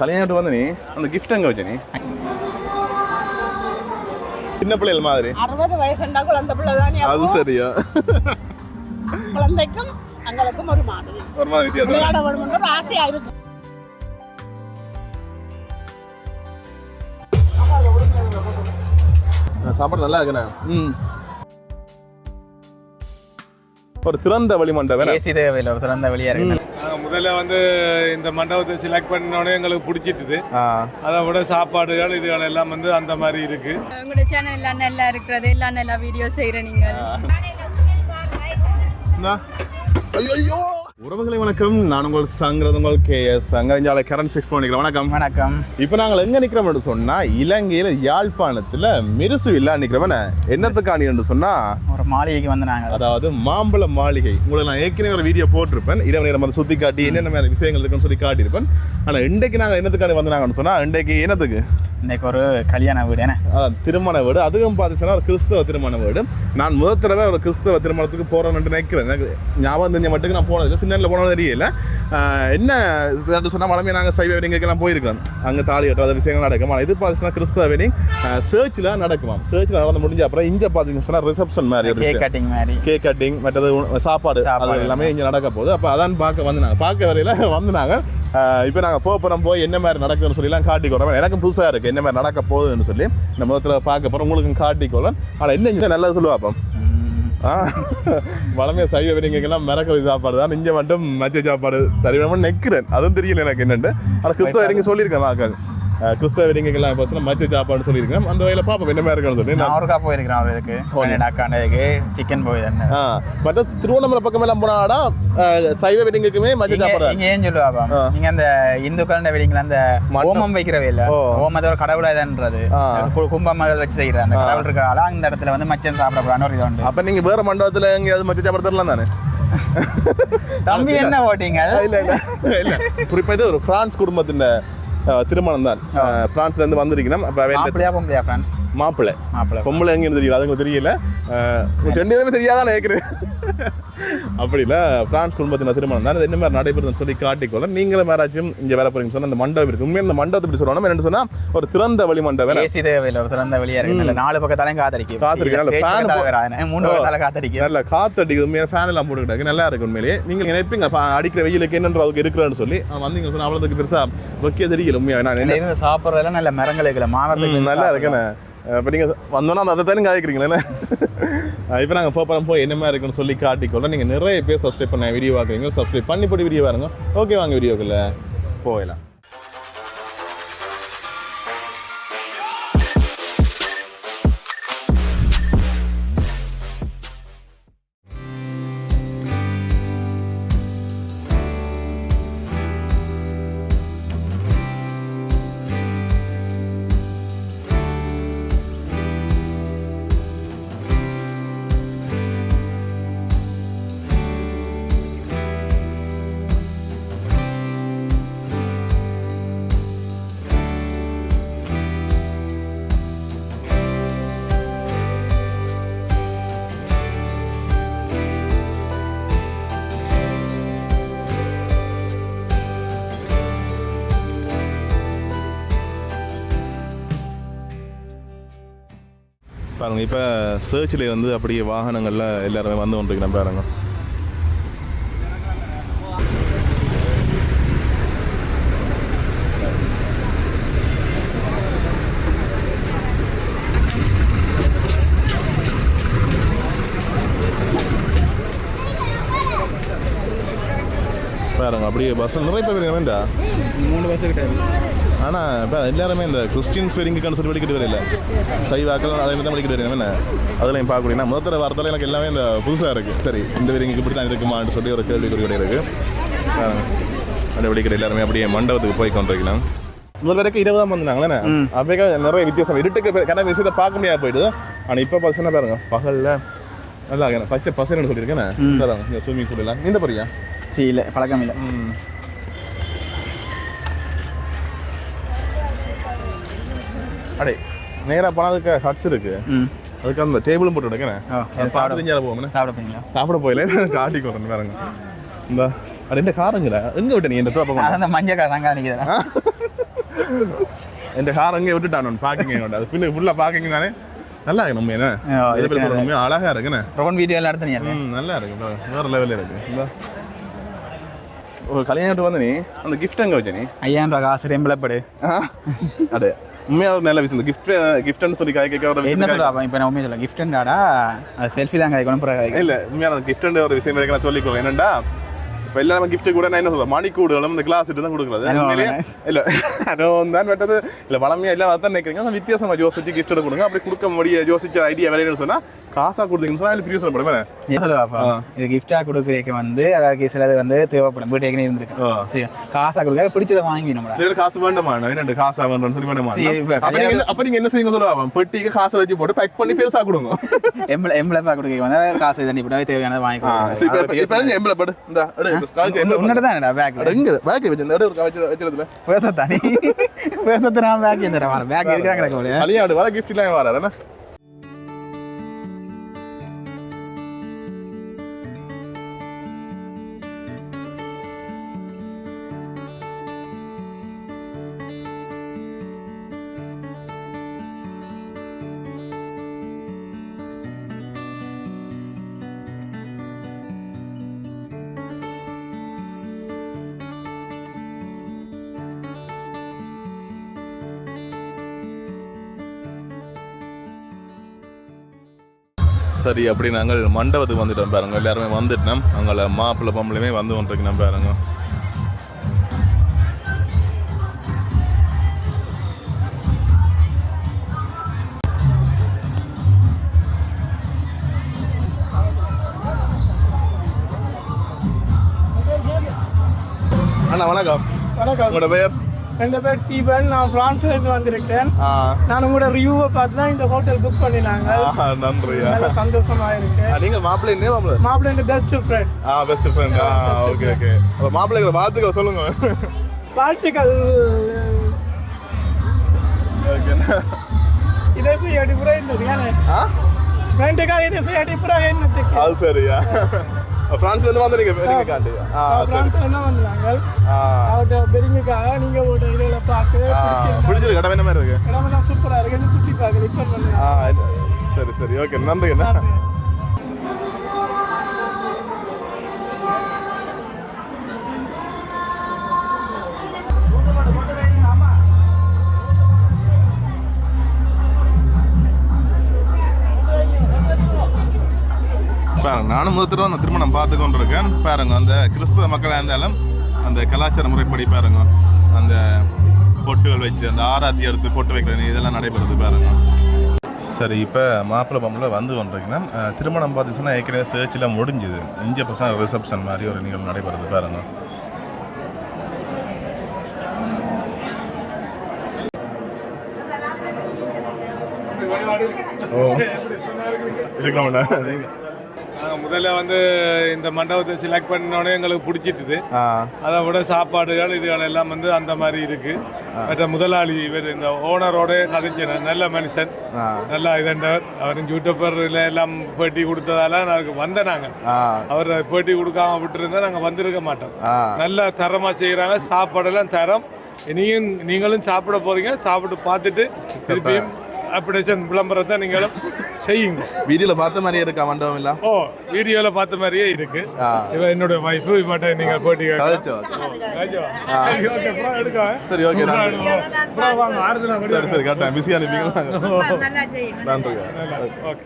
கல்யாணம் வந்து நீ அந்த கிஃப்ட் எங்கே வச்ச நீ சின்ன பிள்ளைகள் மாதிரி. அறுபது வயசுண்டா குழந்தை பிள்ளை தானே அது சரியா? குழந்தைக்கும் எங்களுக்கும் ஒரு மாதிரி. ஒரு மாதிரி வித்தியாசம். விளையாட வேணும்னு ஒரு ஆசையா இருக்கு. சாப்பாடு நல்லா இருக்குண்ணே. ம் ஒரு திறந்த வழி மண்டபம் ஏசி தேவையில்லை ஒரு திறந்த வெளியே இருக்கு முதல்ல வந்து இந்த மண்டபத்தை செலக்ட் பண்ணோடனே எங்களுக்கு பிடிச்சிட்டுது. அதை விட சாப்பாடுகள் இதுகள் எல்லாம் வந்து அந்த மாதிரி இருக்கு. உங்களோட சேனல் எல்லாம் நல்லா இருக்கிறது எல்லாம் நல்லா வீடியோ செய்கிற நீங்கள் ஐயோ உறவுகளை வணக்கம். நான் உங்கள் சங்கரது உங்கள் கே எஸ் சங்கரஞ்சாலை கரண் சிக்ஸ் பண்ணிக்கிறேன் வணக்கம். வணக்கம். இப்போ நாங்கள் எங்க நிக்கிறோம்னு சொன்னா இலங்கையில யாழ்ப்பாணத்துல மிருசு இல்லா என்னத்துக்காணி என்று சொன்னா ஒரு மாளிகைக்கு வந்து நாங்கள் அதாவது மாம்பழ மாளிகை. உங்களுக்கு நான் ஏற்கனவே ஒரு வீடியோ போட்டிருப்பேன். இரவு நேரம் வந்து சுத்தி காட்டி என்னென்ன விஷயங்கள் இருக்குன்னு சொல்லி காட்டியிருப்பேன். ஆனா இன்றைக்கு நாங்கள் என்னத்துக்காண்டி வந்தாங்கன்னு சொன்னா இன்றைக்கு என்னத்துக்கு? இன்னைக்கு ஒரு கல்யாண வீடு என்ன? திருமண வீடு. அதுவும் பார்த்தீங்கன்னா ஒரு கிறிஸ்தவ திருமண வீடு. நான் முதல் தடவை ஒரு கிறிஸ்தவ திருமணத்துக்கு போகிறேன்னு நினைக்கிறேன். எனக்கு ஞாபகம் தெரிஞ்ச மட்டுக்கு நான் போனது சின்னல போனது தெரியல. என்ன சொன்னால் மலமே நாங்கள் சைவ வெடிங்கெல்லாம் போயிருக்கோம். அங்கே தாலி கட்டுறது விஷயங்கள் நடக்கும். ஆனால் இது பார்த்தீங்கன்னா கிறிஸ்தவ வெட்டிங் சர்ச்சில் நடக்குமாம். சர்ச்சில் நடந்து முடிஞ்ச அப்புறம் இங்கே பார்த்தீங்கன்னு சொன்னால் ரிசப்ஷன் மாதிரி கேக். கட்டிங் மாதிரி. கேக் கட்டிங் மற்றது சாப்பாடு. அது எல்லாமே இங்கே நடக்க போகுது. அப்போ அதான் பார்க்க வந்தாங்க. பார்க்க வரையில வந்தாங்க. இப்போ நாங்கள் போக போகிறோம் போய் என்ன மாதிரி நடக்குதுன்னு சொல்லிலாம் காட்டிக்கொள்றோம் எனக்கும் புதுசாக இருக்குது என்ன மாதிரி நடக்க போகுதுன்னு சொல்லி. இந்த முதல்ல பார்க்க போகிறோம் உங்களுக்கும் காட்டிக்கொள்றேன் ஆனால் என்ன இங்கே நல்லா சொல்லுவா அப்போ? ம், ஆ வளமையாக சைவ வெடிங்கெல்லாம் மிரக்கல் சாப்பாடு தான். இங்கே மட்டும் மச்ச சாப்பாடு தருவேன் நிற்கிறேன் அதுவும் தெரியல எனக்கு என்னென்னு. ஆனால் கிறிஸ்தவ வெடிங்க சொல்லியிருக்கேன் மக்கள் அஹ், கிறிஸ்தவ வெடிங்கெல்லாம் இப்போ மச்ச சாப்பாடு சொல்லியிருக்கேன் அந்த வகையில் பார்ப்போம் என்ன மாதிரி சொல்லி நான் ஒருக்கா போயிருக்கிறேன் ஒரு இதுக்கு அக்காண்டதுக்கு சிக்கன் போய் தானே. ஆ மற்ற திருவண்ணாமலை பக்கம் எல்லாம் போனாடா சைவ வெடிங்குக்குமே இங்க சாப்பாடு. இங்க ஏன் சொல்லுவாப்பா. நீங்க அந்த இந்துக்கள் வெடிங்களா அந்த. ஓமம் வைக்கிறவே இல்ல. ஓமத்தை ஒரு கடவுளா தான்றது ஆ. கும்பமகள் வச்சு செய்யற அந்த. கடவுள் இருக்கால அந்த இடத்துல வந்து மச்சன் சாப்பிடக்கூடாதுன்னு ஒரு இது உண்டு அப்ப நீங்க வேற மண்டபத்துல எங்கேயாவது மச்ச சாப்பாடு தரலாம் தானே? தம்பி என்ன ஓட்டிங்க இல்ல இல்ல. இல்ல. குறிப்பா இது ஒரு பிரான்ஸ் குடும்பத்தின் திருமணம் தான். அஹ், பிரான்ஸ்ல இருந்து வந்திருக்கணும் அப்ப மாப்பிள்ளை. மாப்பிள்ளை பொம்பளை எங்க இருந்து தெரியல. அதுங்க தெரியல ரெண்டு பேருமே தெரியாதான் கேட்குறேன் அப்படி இல்ல பிரான்ஸ் குடும்பத்தின் திருமணம் தான். என்ன மாதிரி நடைபெறுதுன்னு சொல்லி காட்டிக்கொள்ள நீங்களும் யாராச்சும் இங்க வேற போறீங்க சொன்னா அந்த மண்டபம் இருக்கு. உண்மையா இந்த மண்டபத்தை இப்படி சொல்லணும் என்னன்னு சொன்னா ஒரு திறந்த வழி மண்டபம் ஏசி தேவையில்லை ஒரு திறந்த வெளியே இருக்கு. நல்ல நாலு பக்கத்தாலையும் காத்தடிக்கும். வராது. மூணு பக்கத்தால காத்தடிக்கும். நல்ல காத்தடிக்குது. உண்மையாக ஃபேன் எல்லாம் போட்டுக்கிட்டாங்க. நல்லா இருக்கு உண்மையிலேயே நீங்கள் நினைப்பீங்க அடிக்கிற வெயிலுக்கு என்னன்ற அளவுக்கு இருக்கிறான்னு சொல்லி. வந்தீங்க சொன்னா அவ்வளோதுக்கு பெருசா வைக்க தெரியல உண்மையாக நான் என்ன சாப்பிட்றதெல்லாம் நல்ல மரங்கள் இருக்குல்ல ம், மாமரத்துக்கு நல்லா இருக்குண்ணே இப்போ நீங்கள் வந்தோன்னா அந்த அதை தானே காய்க்கிறீங்களே இப்போ நாங்கள் போகிறோம் போய் என்ன மாதிரி இருக்குன்னு சொல்லி காட்டிக்கொள்ள நீங்கள் நிறைய பேர் சப்ஸ்கிரைப் பண்ண வீடியோ பார்க்குறீங்க சப்ஸ்கிரைப் பண்ணி போட்டு வீடியோ பாருங்க. ஓகே வாங்க வீடியோக்குள்ள போயிடலாம். பாருங்க இப்போ சர்ச்சில் வந்து அப்படியே வாகனங்களில் எல்லாருமே வந்து கொண்டிருக்கிறேன் பாருங்க. பாருங்க அப்படியே பஸ் நிறைய பேர் வேண்டா? மூணு பஸ் கிட்ட. ஆனால் இப்போ எல்லாருமே இந்த கிறிஸ்டின்ஸ் வெடிங்குக்கான சொல்லி வெடிக்கிட்டு வரையில. சைவாக்கள் அதே மாதிரி தான் வெடிக்கிட்டு வரீங்க என்ன? அதெல்லாம் பார்க்கக்கூடிய முதல் தடவை வாரத்தில் எனக்கு எல்லாமே இந்த புதுசாக இருக்குது சரி இந்த வெடிங்குக்கு இப்படி தான் இருக்குமான்னு சொல்லி ஒரு கேள்விக்குறி இருக்குது அந்த வெடிக்கிற எல்லாருமே அப்படியே மண்டபத்துக்கு போய் கொண்டிருக்கலாம். முதல் வரைக்கும் இருபதாம் வந்தாங்களே அப்படியே நிறைய வித்தியாசம். இருட்டுக்கு கடை விஷயத்தை பார்க்க முடியாது போயிடுது. ஆனால் இப்போ பசங்க பாருங்க. பகலில் நல்லா பச்சை பசங்கன்னு சொல்லியிருக்கேன் இந்த ஸ்விம்மிங் பூல் இந்த போறியா? சரி இல்லை பழக்கம் இல்லை. அடே நேராக போனதுக்கு ஹட்ஸ் இருக்கு. அதுக்கு அந்த டேபிளும் போட்டு எடுக்கிறேன் சாப்பிட தெரிஞ்சால போவோம் சாப்பிட. போறீங்களா சாப்பிட போயில காட்டி கொடுறேன் பாருங்க. இந்த அது என்ன காரங்கடா எங்க விட்ட நீ இந்த தூரம் அந்த மஞ்சள் கார் தாங்க நிற்கிறேன் என் கார் அங்கே விட்டுட்டான் பார்க்கிங் கொண்டு அது பின்ன ஃபுல்லாக பார்க்கிங் தானே? நல்லா இருக்கு நம்ம என்ன? அழகா இருக்குண்ணே. ரோன் வீடியோ எல்லாம் எடுத்து நல்லா இருக்கு. வேற லெவலில் இருக்கு. இந்த. ஒரு கல்யாணத்துக்கு வந்து நீ அந்த கிஃப்ட் அங்கே வச்ச நீ? ஐயாயிரம் ரூபா காசு ரெம்பலப்படு ஆ? அடே உண்மையாக ஒரு நல்ல விஷயம் இந்த கிஃப்ட் கிஃப்ட்னு சொல்லி கை கேட்க ஒரு என்ன சொல்லுவா இப்போ நான் உண்மையை சொல்ல கிஃப்ட்டாடா அது செல்ஃபி தான் அப்புறம் இல்ல உண்மையான அந்த கிஃப்ட் ஒரு விஷயம் இருக்கு நான் சொல்லிக்கோ என்னடா இப்ப எல்லாரும் கிஃப்ட் கூட நான் என்ன சொல்றேன் மணிக்கூடுகளும் இந்த கிளாஸ் தான் கொடுக்குறது இல்ல அனுபவம் தான் வெட்டது இல்ல வளமையா எல்லாம் அதான் நினைக்கிறீங்க ஆனா வித்தியாசமா யோசிச்சு கிஃப்ட் கொடுங்க அப்படி கொடுக்க முடிய யோசிச்ச ஐடியா வேலைன்னு சொன்னா காசா கொடுத்தீங்கன்னு சொன்னா அதுல பிரியோசனம் படுமே இது கிஃப்டா கொடுக்குறதுக்கு வந்து அதற்கு சிலது வந்து தேவைப்படும் வீட்டு ஏற்கனவே இருந்திருக்கு சரி காசா கொடுக்க பிடிச்சதை வாங்கி நம்மள சரி காசு வேண்டாமா ரெண்டு காசா வேண்டாம்னு சொல்லி வேண்டாமா அப்ப நீங்க என்ன- செய்யுங்க சொல்லுவா பெட்டிக்கு காசை வச்சு போட்டு பேக் பண்ணி பெருசா கொடுங்க எம்பளப்பா கொடுக்க வந்து காசு தண்ணி போட்டாவே தேவையானதை வாங்கி எம்பளை படு இந்த உன்னோட தான் பேக் எங்க பேக் வச்சு இந்த இடம் வச்சு பேசத்தானே நான் பேக் இந்த வர பேக் இருக்கிறாங்க கிடக்க முடியாது. கல்யாணம் வர கிஃப்ட் எல்லாம் வராரு சரி அப்படி நாங்கள் மண்டபத்துக்கு வந்துட்டோம் பாருங்க. எல்லாருமே வந்துட்டோம். அங்கே மாப்பிள்ளை பொம்பளையுமே வந்து கொண்டிருக்கணும் பாருங்க. அண்ணா வணக்கம். வணக்கம். உங்களோட பெயர்? என் பேர் தீபன் நான் பிரான்ஸ்ல இருந்து வந்திருக்கேன். நான் உங்களோட ரிவ்யூவை பார்த்து தான் இந்த ஹோட்டல் புக் பண்ணினாங்க. ஆ, நன்றியா. நல்ல சந்தோஷமா இருக்கு. நீங்க மாப்பிள்ளை என்ன மாப்பிள்ளை? மாப்பிள்ளை பெஸ்ட் ஃப்ரெண்ட் ஆ பெஸ்ட் ஃப்ரெண்ட் ஆ ஓகே ஓகே அப்போ மாப்பிள்ளைகளை வாழ்த்துக்கள் சொல்லுங்க. வாழ்த்துக்கள். இதை போய் அடிப்புறா என்ன அது சரியா? பிரான்ஸ்ல இருந்து வந்தீங்க நீங்க காண்டி ஆ சரி. பிரான்ஸ்ல என்ன வந்தாங்க ஆ. அவர்கிட்ட பெரியங்காக நீங்க ஒரு இதில் பார்த்து பிடிச்சிருக்கு. இடம் என்ன மாதிரி இருக்கு? இடமெல்லாம் சூப்பரா இருக்கு. சுத்தி பார்க்கல இப்போ வந்து சரி சரி. ஓகே நன்றி. பாருங்க நானும் முதல் தடவை அந்த திருமணம் பார்த்து கொண்டிருக்கேன். பாருங்க அந்த கிறிஸ்தவ மக்களாக இருந்தாலும் அந்த கலாச்சார முறைப்படி பாருங்க அந்த பொட்டுகள் வச்சு அந்த ஆராத்தி எடுத்து பொட்டு வைக்கிற இதெல்லாம் நடைபெறுது பாருங்க. சரி இப்போ மாப்பிள்ளை பொம்பளை வந்து கொண்டிருக்கீங்கன்னா திருமணம் பார்த்து சொன்னால் ஏற்கனவே சேர்ச்சில் முடிஞ்சுது. இஞ்ச பசங்க ரிசப்ஷன் மாதிரி ஒரு நிகழ்வு நடைபெறுது பாருங்க. ஓ இருக்கலாம்டா முதல்ல வந்து இந்த மண்டபத்தை செலக்ட் பண்ணோடனே எங்களுக்கு பிடிச்சிட்டுது. அதை விட சாப்பாடுகள் இதுகள் எல்லாம் வந்து அந்த மாதிரி இருக்கு. மற்ற முதலாளி இவர் இந்த ஓனரோட கதைஞ்சன நல்ல மனுஷன். நல்லா இதண்டவர் அவர் யூடியூபரில் எல்லாம் பேட்டி கொடுத்ததால நாங்கள் வந்த நாங்கள் அவர் பேட்டி கொடுக்காம விட்டுருந்தா நாங்கள் வந்திருக்க மாட்டோம். நல்லா தரமாக செய்கிறாங்க சாப்பாடெல்லாம் தரம். நீயும் நீங்களும் சாப்பிட போறீங்க. சாப்பிட்டு பார்த்துட்டு திருப்பியும் அப்டேஷன் விளம்பரத்தை நீங்களும் செய்யுங்க. வீடியோல பார்த்த மாதிரியே இருக்கா மண்டபம் இல்ல ஓ வீடியோவில் பார்த்த மாதிரியே இருக்கு. ஆ. இவ என்னோட வைஃபு இவட்ட நீங்க போட்டி கதைச்சோ சரி ஓகே சரி சரி அனுப்பிங்களா நல்லா செய்யுங்க. நன்றி. ஓகே.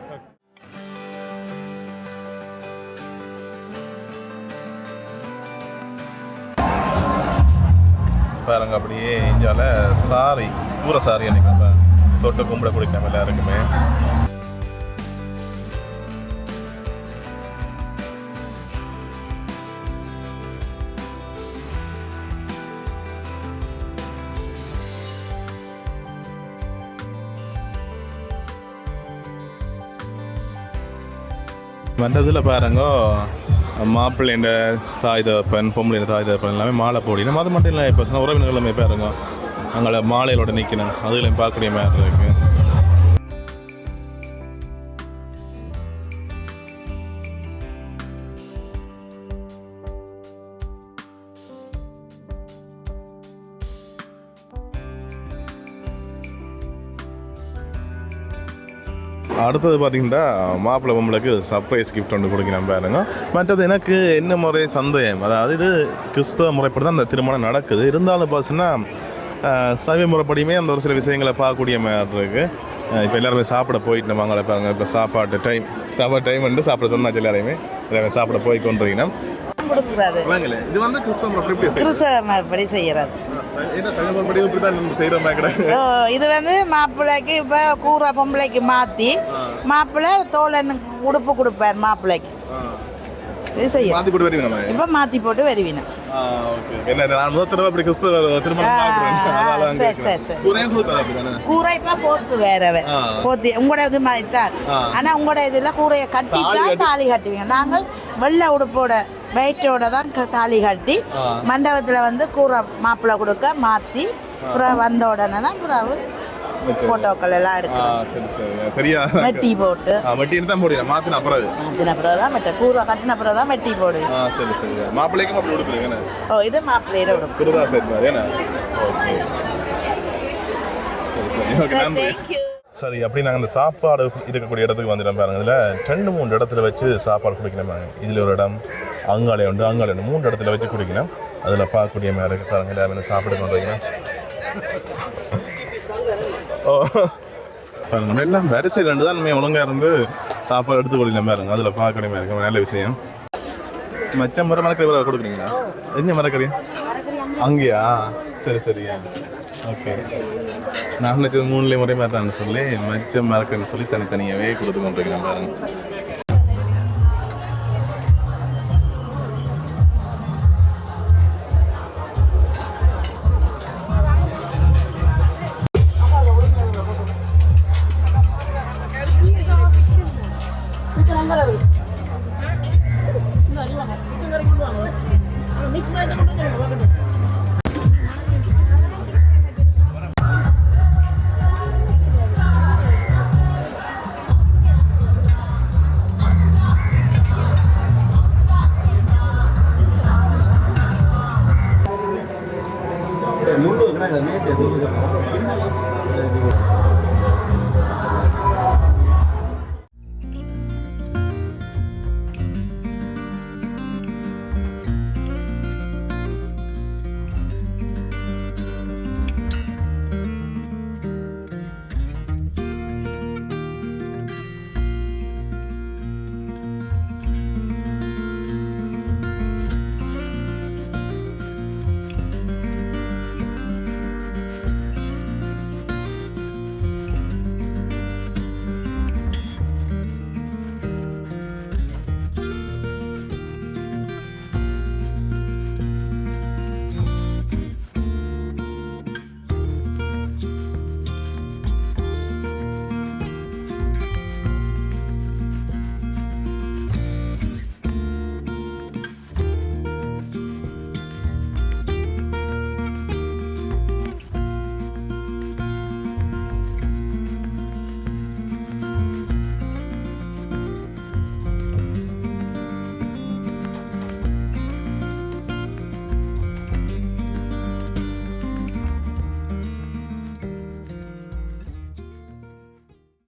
பாருங்க அப்படியே இஞ்சால சாரி பூர சாரி நினைக்கிறேன் தொட்டு கும்பிட குடிக்கணும் எல்லாருக்குமே. வந்ததில் பாருங்க மாப்பிள்ளைண்ட தாய் தகப்பன் பொம்பளை தாய் தகப்பன் எல்லாமே மாலை போடினோம் அது மட்டும் இல்லை இப்போ உறவினர்கள் எல்லாமே பாருங்க அங்கே மாலையிலோட நிற்கணும் அதுகளையும் பார்க்கக்கூடிய மாதிரி இருக்குது அடுத்தது பார்த்தீங்கன்னா மாப்பிள்ளை பொம்பளுக்கு சர்ப்ரைஸ் கிஃப்ட் ஒன்று கொடுக்கணும் பாருங்க. மற்றது எனக்கு என்ன முறை சந்தேகம்? அதாவது இது கிறிஸ்தவ முறைப்படி தான் அந்த திருமணம் நடக்குது. இருந்தாலும் பார்த்தீங்கன்னா சைவ முறைப்படியுமே அந்த ஒரு சில விஷயங்களை பார்க்கக்கூடிய மாதிரி இருக்குது இப்போ எல்லாருமே சாப்பிட போயிட்டு அங்கே பாருங்க இப்போ சாப்பாட்டு டைம் சாப்பாடு டைம் வந்து சாப்பிட சொன்னாச்சு எல்லாரையுமே எல்லாருமே சாப்பிட போய் கொண்டிருக்கணும். கொடுக்குறது வாங்கல இது வந்து கிறிஸ்தவ செய்யறது? முறைப்படி ஓ, இது வந்து மாப்பிள்ளைக்கு இப்போ கூரை பொம்பளைக்கு மாற்றி மாப்பிள்ளை தோழனுக்கு உடுப்பு கொடுப்பார் மாப்பிள்ளைக்கு. போட்டு வருவீங்க இப்போ மாற்றி போட்டு okay. என்ன நான் முதல் தடவை அப்படி கிறிஸ்தவ திருமணம் பார்க்குறேன் அதனால தான் சரி. சரி, சரி. சூரியன் கொடுத்தது அப்படிதானே? கூரை இப்போ போத்து வேறவே. போத்தி உங்களோட இது மாதிரி தான் ஆ. ஆனால் உங்களோட இதில் கூரையை கட்டி தான் தாலி கட்டுவீங்க நாங்கள் வெள்ளை உடுப்போட வெயிட்டோட தான் தாலி கட்டி. மண்டபத்தில் வந்து கூரை மாப்பிள்ளை கொடுக்க மாற்றி வந்த உடனே தான் பிறகு சரி. ஃபோட்டோக்கள் எல்லாம் எடுக்கிறோம் சரி சரி. தெரியா மெட்டி போட்டு. ஆ, வட்டின்னு தான் போடுறேன் மாற்றின அப்புறம். மாற்றின பிறகு தான் மெட்ட. கூரை கட்டின பிறகு தான் மெட்டி போடுது ஆ சரி சரி. மாப்பிள்ளைக்கும் அப்படி கொடுக்குறீங்க என்ன? ஓ இது மாப்பிள்ளையோட உடுப்பு. குருதா சரி மாதிரி என்ன? ஓகே. சரி சரி. ஓகே சரி நன்றி தேங்க்யூ சரி அப்படி நாங்கள் அந்த சாப்பாடு இருக்கக்கூடிய இடத்துக்கு வந்துட்டோம் பாருங்க. இதில் ரெண்டு மூணு இடத்துல வச்சு சாப்பாடு குடிக்கணும் இதில் ஒரு இடம் அங்காளே உண்டு அங்காளே உண்டு. மூணு இடத்துல வச்சு குடிக்கணும். அதில் பார்க்கக்கூடிய மாதிரி இருக்கு பாருங்க எல்லாரும் வந்து சாப்பிட நம்ம எல்லாம் வரிசை ரெண்டு தான் நம்ம ஒழுங்காக இருந்து சாப்பாடு எடுத்து கொடுக்கலாம் இருங்க அதில் பார்க்கணுமே மாதிரி இருக்கு. நல்ல விஷயம். மச்சம் முறை மரக்கறி வேறு கொடுக்குறீங்களா? எங்கே மரக்கறி அங்கேயா? சரி சரியா ஓகே. நான் நினைச்சது மூணுலேயே முறை மாட்டான்னு சொல்லி மச்சம் மரக்கறின்னு சொல்லி தனித்தனியாகவே கொடுத்து கொண்டிருக்கிறேன் பாருங்க.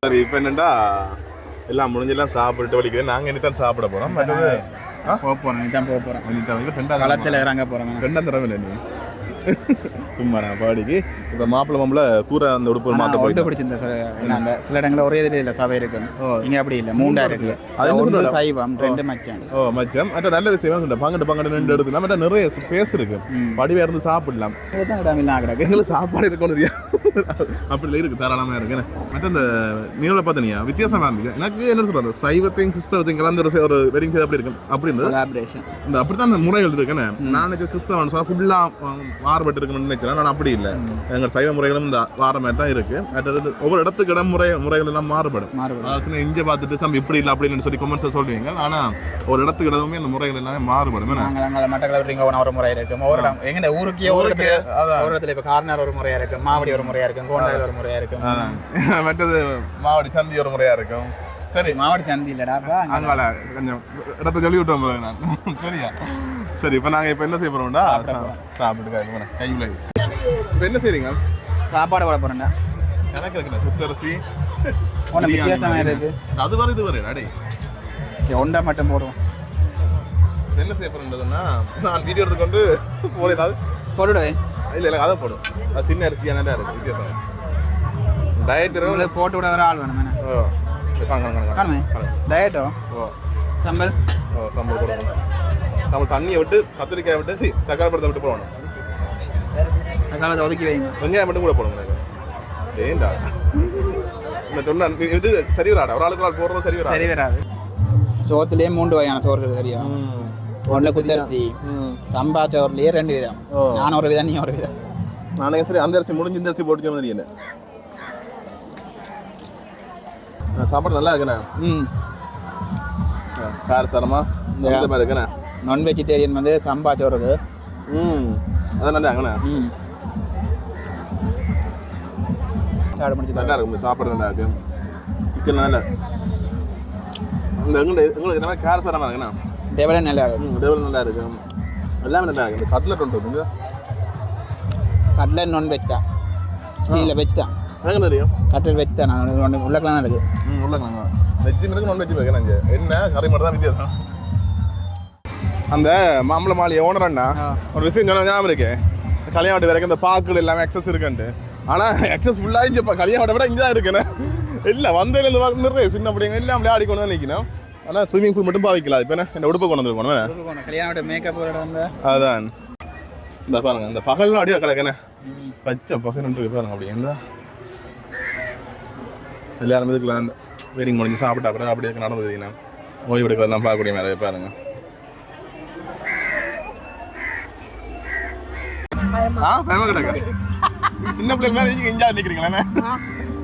சரி இப்போ என்னண்டா? எல்லாம் முடிஞ்செல்லாம் சாப்பிட்டு வலிக்குது. நாங்கள் இனித்தான் சாப்பிட போகிறோம் மற்றது போக போகிறோம் இதான் போக போகிறோம் இனித்தான் வந்து ரெண்டாவது களத்தில் இறங்க போகிறோம் ரெண்டாம் தடவை இல்லை நீ? சும்மா நான் பாடிக்கு. இப்போ மாப்பிள்ளை மாப்பிள்ளை கூரை அந்த உடுப்பு மாற்ற ஒன்று போயிட்டு பிடிச்சிருந்த சில என்ன? அந்த சில இடங்களில் ஒரே இதில் இல்லை சபை இருக்கு. இங்க அப்படி இல்லை மூண்டா இருக்கு. அது ஒன்று? சைவம் ரெண்டு மச்சான். ஓ மச்சம் மற்ற நல்ல விஷயம் சொல்லிட்டேன் பங்கிட்டு பங்கிட்டு நின்று எடுத்துக்கலாம். நிறைய ஸ்பேஸ் இருக்கு படிவா இருந்து சாப்பிடலாம். இடம் இல்லை கிடக்கு. எங்களுக்கு சாப்பாடு இருக்கணும் அப்படி இருக்கு தாராளமாக இருக்கு? மற்ற இந்த நீங்கள பார்த்தனியா வித்தியாசமா இருந்துச்சு. எனக்கு என்ன சொல்றது? சைவத்தையும் கிறிஸ்தவத்தையும் கலந்து ஒரு ஒரு வெட்டிங் செய்து அப்படி இருக்கும் அப்படி இருந்தது. இந்த அப்படித்தான் அந்த முறைகள் இருக்குன்னு நான் நினைச்ச கிறிஸ்தவன் சொன்னா ஃபுல்லா மாறுபட்டு இருக்குன்னு நினைச்சேன். நான் அப்படி இல்லை. எங்கள் சைவ முறைகளும் இந்த வார மாதிரி தான் இருக்கு. மற்றது ஒவ்வொரு இடத்துக்கு இடம் முறை முறைகள் எல்லாம் மாறுபடும். மாறுபடும். இங்கே பார்த்துட்டு சம் இப்படி இல்லை அப்படின்னு சொல்லி கொமெண்ட்ஸை சொல்லுவீங்க ஆனா ஒரு இடத்துக்கு இடமுமே அந்த முறைகள் எல்லாமே மாறுபடும். மட்டக்களப்பு ஒரு முறை இருக்கும் ஒவ்வொரு இடம் எங்க ஊருக்கே ஒரு இடத்துல இப்போ கார்னர் ஒரு முறையா இருக்கும் மாவடி ஒரு முறையா இருக்கும் கோண்டாயில் ஒரு முறையா இருக்கும். மற்றது மாவடி சந்தி ஒரு முறையா இருக்கும் சரி. மாவடி சந்தி இல்லடாப்பா அங்கால கொஞ்சம் இடத்த சொல்லி விட்டோம் போல நான். சரியா? சரி இப்போ நாங்கள் இப்போ என்ன செய்ய போறோம்டா? சாப்பிட்டு கையில் இப்போ என்ன செய்றீங்க? சாப்பாடு போட போறேன்டா. எனக்கு இருக்குண்ணே குத்தரிசி வித்தியாசமாக இருக்கு அது வரை இது வரை அடே. சரி ஒண்டா மட்டும் போடுவோம். என்ன செய்ய போறேன்றதுன்னா நான் வீடியோ எடுத்துக்கொண்டு போட போட்டுடுவேன் இல்ல இல்ல அதை போடும் அது சின்ன அரிசியான இருக்கு வித்தியாசம். டயட் உங்களுக்கு போட்டு விட வர ஆள் வேணும்? ஓ காணுமே டயட்டோ ஓ? சம்பல்? ஓ சம்பளம் போடணும் நம்ம தண்ணியை விட்டு கத்திரிக்காய் விட்டு சி தக்காளி பழத்தை விட்டு போடணும். தக்காளத்தை ஒதுக்கி வைங்க. வெங்காயம் மட்டும் கூட எனக்கு ஏண்டா? இந்த சொன்ன இது சரி வராடா? ஒரு ஆளுக்கு ஒரு ஆள் போடுறது சரி சரி வராது. வராது சோத்துலேயே மூன்று வகையான சோறு தெரியும் ஒன்றில் குத்தரிசி சம்பா சோறுலேயே ரெண்டு விதம். நான் ஒரு விதம் நீ ஒரு விதம். நானே சரி அந்த அரிசி முடிஞ்சு இந்த அரிசி போட்டு மாதிரி என்ன? சாப்பாடு நல்லா இருக்குண்ணே. ம். கார சாரமா? இந்த- மாதிரி இருக்குண்ணே. நான் வெஜிடேரியன் வந்து சம்பா சோறுக்கு ம். அதான் நல்லா இருக்குண்ணே. ம். சாப்பிட முடிஞ்சு நல்லா இருக்கும் சாப்பாடு நல்லா இருக்கு. சிக்கன் நல்லா. அந்த எங்களுக்கு எங்களுக்கு என்ன கார சாரமா இருக்குண்ணா. டேபிளே நல்லா இருக்கும் டேபிள் நல்லா இருக்கு எல்லாமே நல்லா இருக்கு இந்த கட்லெட் ஒன்று இருக்கு கட்லட் நான் வெஜ் தான் சீல வெஜ் தான் எனக்கு தெரியும்? கட்லட் வெஜ் தான் நான் உள்ளக்கெல்லாம் தான் இருக்குது ம் உள்ளங்க வெஜ்ஜும் இருக்கு நான் வெஜ்ஜும் இருக்கு நான் என்ன? கறி மட்டும் தான் வித்தியாசம். அந்த மாம்பழ மாலி ஓனர் அண்ணா. ஒரு விஷயம் சொன்ன ஞாபகம் இருக்கு? கல்யாண வீட்டு வரைக்கும் இந்த பாக்குகள் எல்லாமே எக்ஸஸ் இருக்குன்ட்டு. ஆனால் எக்ஸஸ் ஃபுல்லாக இங்கே கல்யாண வீட்டை விட இங்கே தான் இருக்குண்ணே இல்லை வந்ததுலேருந்து நிறைய சின்ன பிள்ளைங்க எல்லாம் அப்படியே ஆடிக்கொண்டு தான் நிற்கணும் ஆனால் ஸ்விம்மிங் பூல் மட்டும் பாவிக்கலாம் இப்போ என்ன? என்ன உடுப்பு கொண்டு வந்துருக்கணும் கல்யாணோட மேக்கப் அதான். இந்த பாருங்க இந்த பகல்லாம் அப்படியே கிடக்கண்ணே பச்சை பசங்க இருக்கு பாருங்க அப்படியே இந்த. எல்லாரும் இதுக்குலாம் வெயிட்டிங் முடிஞ்சு சாப்பிட்டா அப்புறம் அப்படியே நடந்ததுண்ணா ஓய்வு எடுக்கிறதெல்லாம் பார்க்கக்கூடிய மேலே பாருங்க. ஆ பயமா கிடக்கு. சின்ன பிள்ளைகள் மாதிரி நீங்க இஞ்சா நிக்கிறீங்களே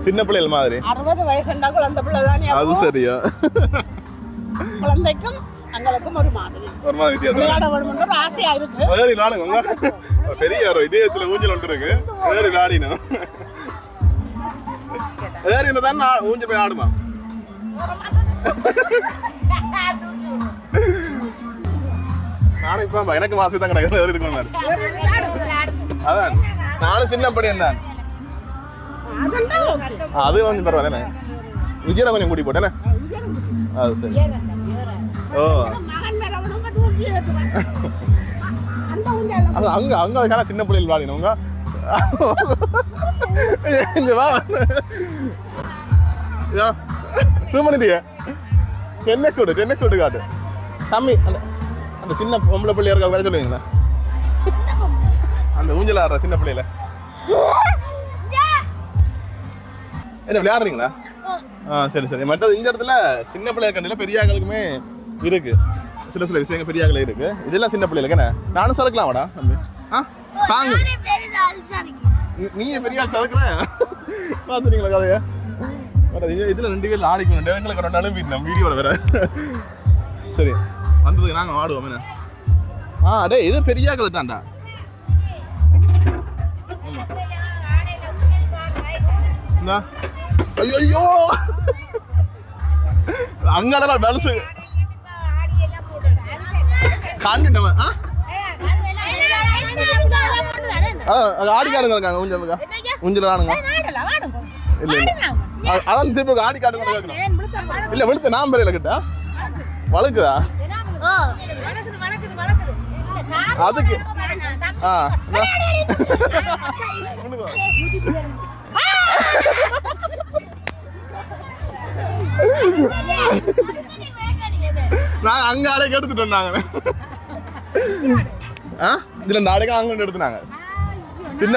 சின்ன பிள்ளைகள் மாதிரி. அறுபது வயசுண்டா குழந்தை பிள்ளை தானே அது சரியா. குழந்தைக்கும் எங்களுக்கும் ஒரு மாதிரி. ஒரு மாதிரி வித்தியாசம். விளையாட வேணும்னு ஒரு ஆசையா இருக்கு. வேறு உங்க பெரிய ஒரு இதயத்துல ஊஞ்சல் ஒன்று இருக்கு. வேறு விளாடினும் வேறு இந்த தான் ஊஞ்சல் போய் ஆடுமா? நானும் இப்ப எனக்கு மாசம் தான் கிடையாது வேறு இருக்கணும் அதான். நானும் சின்ன படியன் தான். அது கொஞ்சம் பரவாயில்ல விஜயரை கொஞ்சம் கூட்டி போட்டேனே. அது சரி. ஓ. அது அங்க அங்க அதுக்கான சின்ன பிள்ளைகள் விளையாடினவங்க இங்க வா. யா zoom பண்ணிட்டியே டென் எக்ஸ் விடு டென் எக்ஸ் விட்டு காட்டு. தம்பி அந்த அந்த சின்ன பொம்பளை பிள்ளையா இருக்கா வேற சொல்லுவீங்களா? அந்த ஊஞ்சல் ஆடுற சின்ன பிள்ளையில. என்ன விளையாடுறீங்களா? ஆ. சரி சரி. மற்றது இந்த இடத்துல சின்ன பிள்ளைய கண்டில பெரிய ஆக்களுக்குமே இருக்கு. சில சில விஷயங்கள் பெரிய ஆக்கள் இருக்கு. இதெல்லாம் சின்ன பிள்ளைகளுக்கு என்ன? நானும் சறுக்கலாமாடா தம்பி? ஆ? தாங்க. நீ- பெரிய ஆள் சறுக்குறேன் பார்த்துட்டீங்களா கதைய? இதில் ரெண்டு பேர் ஆடிக்கணும் எங்களுக்கு ரெண்டு அனுப்பிட்டோம் வீடியோட வேற. சரி வந்ததுக்கு நாங்கள் ஆடுவோம் என்ன? ஆ அடே இது பெரிய ஆக்கள் தான்டா. ஐயோ ஐயோ அங்கால அங்க ஆடி காடுங்க இருக்காங்க ஊஞ்சல் ஊஞ்சல் ஆடுங்க இல்ல இல்ல. அதான் திருப்பி ஆடி காடுங்க இல்ல வெளுத்த நான் கிட்ட. வழுக்குதா? அதுக்கு ஆ. நான் அங்க ஆடைக்கு எடுத்துட்டு வந்தாங்க ஆ? இதுல இந்த ஆடைக்கு அங்க எடுத்துனாங்க. சின்ன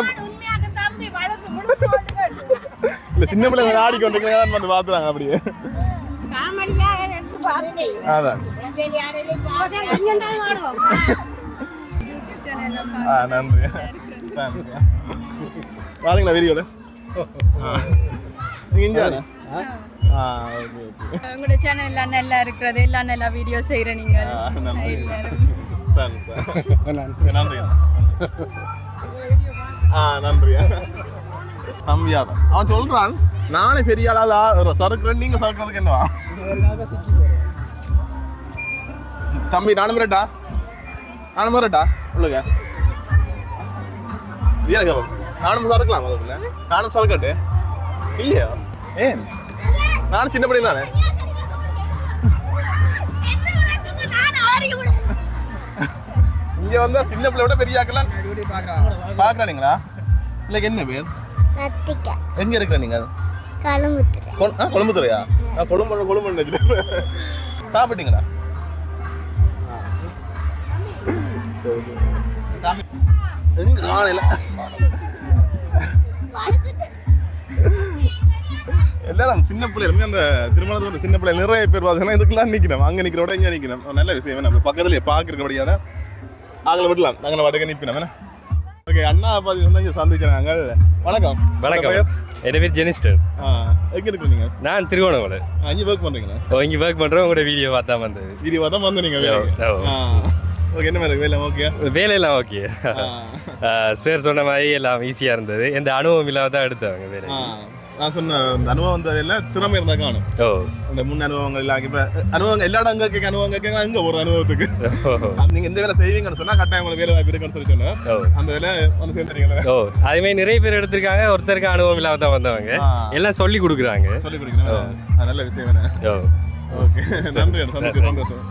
இல்ல சின்ன பிள்ளைங்க ஆடி கொண்டு வந்து பாத்துறாங்க அப்படியே. அதான். ஆ. நன்றி. பாருங்களா வீடியோல. நீங்க ஓகே உங்களோட சேனல் எல்லாம் நல்லா இருக்கிறது எல்லாம் நல்லா வீடியோ செய்யற நீங்க. ஆ, நன்றி. ஆ நன்றி தம்பியா அவன் சொல்றான் நானே பெரிய ஆளா சறுக்குறேன் நீங்க சறுக்குறதுக்கு என்னவா? தம்பி நானும் வரட்டா? நானும் வரட்டா? உள்ளுங்க. நானும் சறுக்கலாம் நானும் சறுக்கட்டு. இல்லையா ஏன்? நானும் சின்ன பிள்ளை தானே? இங்க வந்தா சின்ன பிள்ளை விட பெரிய ஆக்கலாம் பாக்குறானுங்களா? இல்லை என்ன பேர்? எங்க இருக்கிற நீங்க? கொழும்புத்துறையா? நான் கொழும்பு கொழும்பு. சாப்பிட்டீங்களா. எங்க காணல எல்லாரும் சின்ன பிள்ளைகள் அந்த திருமணத்துக்கு வந்து சின்ன பிள்ளைகள் நிறைய பேர் பார்த்தீங்கன்னா இதுக்கெல்லாம் நிற்கணும் அங்கே நிற்கிறோட இங்கே நிற்கணும் நல்ல விஷயம் நம்ம பக்கத்துலேயே பார்க்குறபடியான ஆங்களை விடலாம். நாங்கள் வடக்க நிற்பினோம் என்ன? ஓகே அண்ணா வந்து இங்கே சந்திச்சாங்க வணக்கம். வணக்கம்? என் பேர் ஜெனிஸ்டர். ஆ எங்கே இருக்கிறீங்க நான் திருவோணமலை அஞ்சு ஒர்க் பண்ணுறீங்களா ஓ இங்கே ஒர்க் பண்ணுறேன் உங்களோட வீடியோ பார்த்தா வந்தது. வீடியோ தான் வந்து நீங்கள். ஓகே என்ன மாதிரி வேலை ஓகே வேலையெல்லாம் ஓகே சார் சொன்ன மாதிரி எல்லாம் ஈஸியாக இருந்தது. எந்த அனுபவம் இல்லாம தான் எடுத்தவங்க வேலை நான் சொன்ன அனுபவம் வந்த வேலை திறமை இருந்தால் காணும். அந்த முன் அனுபவங்கள் எல்லாம் இப்போ அனுபவங்கள் எல்லா இடம் கேட்க அனுபவம் கேட்க அங்கே ஒரு அனுபவத்துக்கு. ஓ. நீங்கள் எந்த வேலை செய்வீங்கன்னு சொன்னால் கட்டாயம் உங்களுக்கு வேலை வாய்ப்பு இருக்குன்னு சொல்லி சொன்னேன். அந்த வேலை வந்து சேர்ந்துறீங்களா ஓ. அதேமாதிரி நிறைய பேர் எடுத்திருக்காங்க ஒருத்தருக்கு அனுபவம் இல்லாம தான் வந்தவங்க. எல்லாம் சொல்லி கொடுக்குறாங்க. சொல்லி கொடுக்கணும் அது நல்ல விஷயம் ஓ. ஓகே. நன்றி சந்தோஷம்.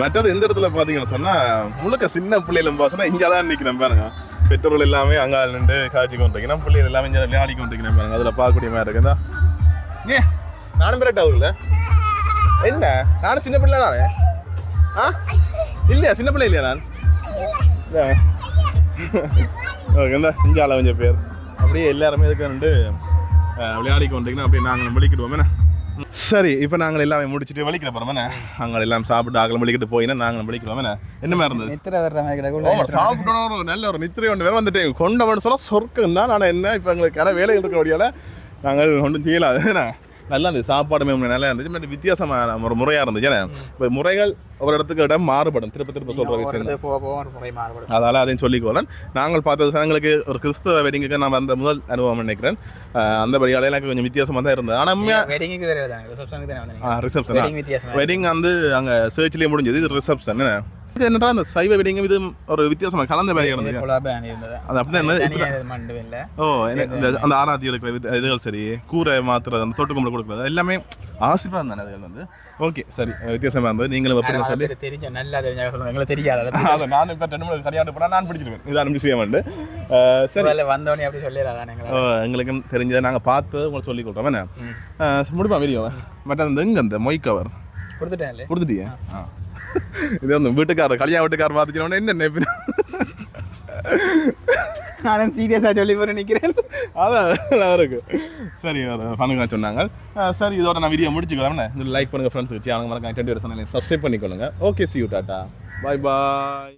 மற்றது எந்த இடத்துல பார்த்தீங்கன்னு சொன்னால் முழுக்க சின்ன பிள்ளைகளும் பார்த்தோன்னா இங்கே தான் நிற்கிறேன் பாருங்க. பெற்றோர்கள் எல்லாமே அங்கே நின்று காய்ச்சி கொண்டிருக்கணும் பிள்ளைகள் எல்லாமே இங்கே விளையாடி கொண்டிருக்கணும் பாருங்க. அதில் பார்க்கக்கூடிய மாதிரி இருக்குதா? ஏ நானும் பிரெட் ஆகுதுல்ல என்ன? நானும் சின்ன பிள்ளை தானே? ஆ? இல்லையா? சின்ன பிள்ளை இல்லையா நான்? ஓகே இந்த. இங்கே அளவஞ்ச பேர். அப்படியே எல்லாருமே இதுக்கு நின்று விளையாடி கொண்டிருக்கணும் அப்படியே நாங்கள் வலிக்கிடுவோம் என்ன? சரி இப்போ நாங்கள் எல்லாமே முடிச்சுட்டு வலிக்கிற போகிறோம் என்ன? நாங்கள் எல்லாம் சாப்பிட்டு ஆகலாம் வலிக்கிட்டு போயினா நாங்கள் வலிக்கிறோம் என்ன? என்ன மாதிரி இருந்தது? நித்திர வர்ற மாதிரி சாப்பிடணும் ஒரு நல்ல ஒரு நித்திரை ஒன்று வேற வந்துட்டேன். கொண்டவன் சொல்ல சொர்க்கம் தான் ஆனால் என்ன? இப்போ எங்களுக்கு வேலைகள் இருக்க வழியால் நாங்கள் ஒன்றும் செய்யலாது என்ன? நல்லா இருந்துச்சு சாப்பாடுமே நல்லா இருந்துச்சு. வித்தியாசமான ஒரு முறையாக இருந்துச்சு. ஏன்னா இப்போ முறைகள் ஒரு இடத்துக்கு இடம் மாறுபடும். திருப்ப திருப்ப சொல்கிற விஷயம் அதால் அதையும் சொல்லிக்கோளன் நாங்கள் பார்த்த எங்களுக்கு ஒரு கிறிஸ்தவ வெட்டிங்குக்கு நான் அந்த முதல் அனுபவம் நினைக்கிறேன். அந்த படியால் எனக்கு கொஞ்சம் வித்தியாசமாக தான் இருந்தது. ஆனால் ரிசப்ஷன் வெட்டிங் வந்து அங்கே சர்ச்லேயே முடிஞ்சது. இது ரிசப்ஷன் என்னடா அந்த சைவ வெட்டிங் இது ஒரு வித்தியாசமாக கலந்த கொலாபே அணியிருந்தது அது அப்படி இது இல்லை ஓ அந்த ஆராத்தி எடுக்கிற இதுகள் சரி கூரை மாத்துறது அந்த தொட்டு கும்பல கொடுக்குறது எல்லாமே ஆசீர்வாதம் தானே அதுகள் வந்து ஓகே சரி வித்தியாசமாக இருந்தது நீங்களும் எப்படி சொல்லி தெரிஞ்ச நல்லா தெரிஞ்சாங்க சொல்லுவாங்க எங்களுக்கு தெரியாது அதை நான் இப்போ ரெண்டு மூணு கல்யாணம் போனால் நான் பிடிச்சிருவேன் இதான் விஷயம் வந்து அஹ் சரி வந்தோடனே அப்படி சொல்லிடலாம் எங்களுக்கும் தெரிஞ்சதை நாங்கள் பார்த்து உங்களுக்கு சொல்லி கொடுறோம் என்ன முடிப்பா வீடியோ மற்ற அந்த எங்கே அந்த மொய் கவர் கொடுத்துட்டேன் கொடுத்துட்டியா ஆ இது வந்து வீட்டுக்காரர் கல்யாண வீட்டுக்காரர் பார்த்துக்கணும் என்ன நினைப்பு நானும் சீரியஸாக சொல்லி போய் நிற்கிறேன் அதான் நல்லா இருக்கு சரி பண்ணுங்க சொன்னாங்க சரி இதோட நான் வீடியோ முடிச்சுக்கிறேன் லைக் பண்ணுங்க ஃப்ரெண்ட்ஸ் வச்சு அவங்க மறக்காம டுவெண்ட்டி சப்ஸ்கிரைப் பண்ணிக்கொள்ளுங்க okay see you tata bye bye